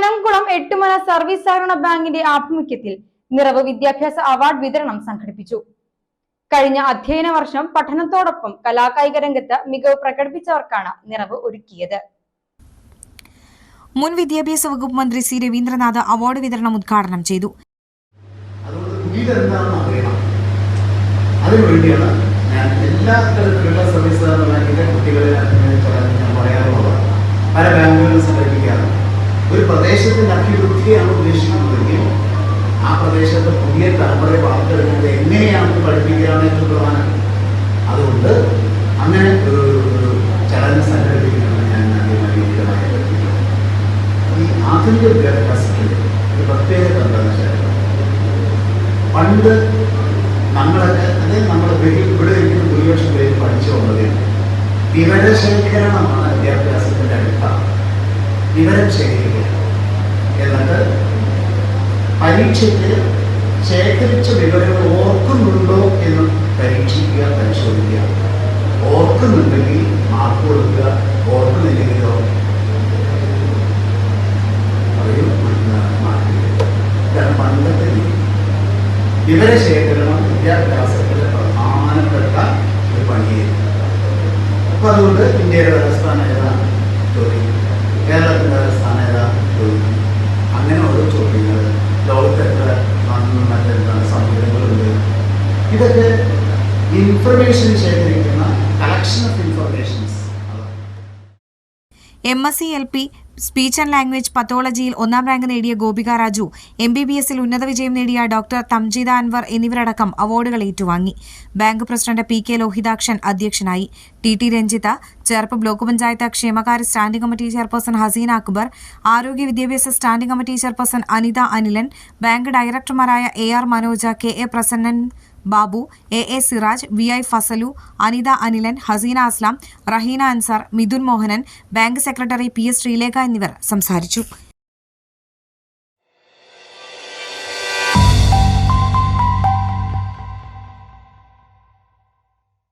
Panamkulam എട്ടുമല service സഹകരണ ബാങ്കിന്റെ ആഭിമുഖ്യത്തിൽ നിറവ് വിദ്യാഭ്യാസ അവാർഡ് വിതരണം സംഘടിപ്പിച്ചു. കഴിഞ്ഞ അധ്യയന വർഷം പഠനത്തോടൊപ്പം കലാകായിക രംഗത്ത് മികവ് പ്രകടിപ്പിച്ചവർക്കാണ് നിറവ് ഒരുക്കിയത്. മുൻ വിദ്യാഭ്യാസ വകുപ്പ് മന്ത്രി സി രവീന്ദ്രനാഥ് അവാർഡ് വിതരണം ഉദ്ഘാടനം ചെയ്തു. അതിനുവേണ്ടിയാണ് ഞാൻ എല്ലാ തരത്തിലുള്ള സർവീസ് കുട്ടികളെ അഭിനയിച്ചാലും ഞാൻ പറയാറുള്ളത്. പല ബാങ്കുകളിലും സംഘടിപ്പിക്കാറുണ്ട് ഒരു പ്രദേശത്തിന്റെ അഭിവൃദ്ധിയാണ് ഉദ്ദേശിക്കുന്നതെങ്കിൽ ആ പ്രദേശത്തെ പുതിയ തലമുറയെ വളർത്തെടുക്കുന്നത് എങ്ങനെയാണ് പഠിപ്പിക്കുകയാണ് ഏറ്റവും പ്രധാനം അതുകൊണ്ട് അങ്ങനെ ഒരു ചടങ്ങ് സംഘടിപ്പിക്കുന്നത് ഞാൻ ആദ്യമായി. ഈ ആധുനിക വിദ്യാഭ്യാസത്തിൽ ഒരു പ്രത്യേകത എന്താണെന്ന് വെച്ചാൽ പണ്ട് നമ്മളൊക്കെ അതായത് നമ്മൾ ഇവിടെ ഇരിക്കുന്ന ഭൂരിപക്ഷം പേര് പഠിച്ചു വന്നതിൽ വിവരശേഖരണമാണ് വിദ്യാഭ്യാസത്തിന്റെ അടിസ്ഥാനം. വിവരം ശേഖരിക്കുക. പരീക്ഷയ്ക്ക് ശേഖരിച്ച വിവരങ്ങൾ ഓർക്കുന്നുണ്ടോ എന്ന് പരീക്ഷിക്കുക പരിശോധിക്കുക. ഓർക്കുന്നുണ്ടെങ്കിൽ മാർക്ക് കൊടുക്കുക ഓർക്കുന്നില്ലെങ്കിലോ? പറയൂ മാർക്ക് ഇതാണ് പണ്ടത്തെ വിവരശേഖരണം വിദ്യാഭ്യാസത്തിലെ പ്രധാനപ്പെട്ട ഒരു പണിയായിരുന്നു. അപ്പൊ അതുകൊണ്ട് ഇന്ത്യയുടെ തലസ്ഥാനം ഇൻഫർമേഷൻ ശേഖരിക്കുന്ന collection of informations M S C L P speech and language പത്തോളജിയിൽ ഒന്നാം റാങ്ക് നേടിയ Gopika Raju M B B എസിൽ ഉന്നത വിജയം നേടിയ ഡോക്ടർ തംജീദ അൻവർ എന്നിവരടക്കം അവാർഡുകൾ ഏറ്റുവാങ്ങി. Bank president P K Lohithakshan അധ്യക്ഷനായി. T T Ranjitha Cherpu block panchayat ക്ഷേമകാര്യ standing committee chairperson Haseena Akbar ആരോഗ്യ വിദ്യാഭ്യാസ standing committee chairperson Anitha Anilan bank ഡയറക്ടർമാരായ A R Manoja K A Prasannan Babu A A Siraj V I Fasalu Anitha Anilan Haseena Aslam Raheena Ansar Mithun Mohanan bank secretary P S Sreelekha എന്നിവർ സംസാരിച്ചു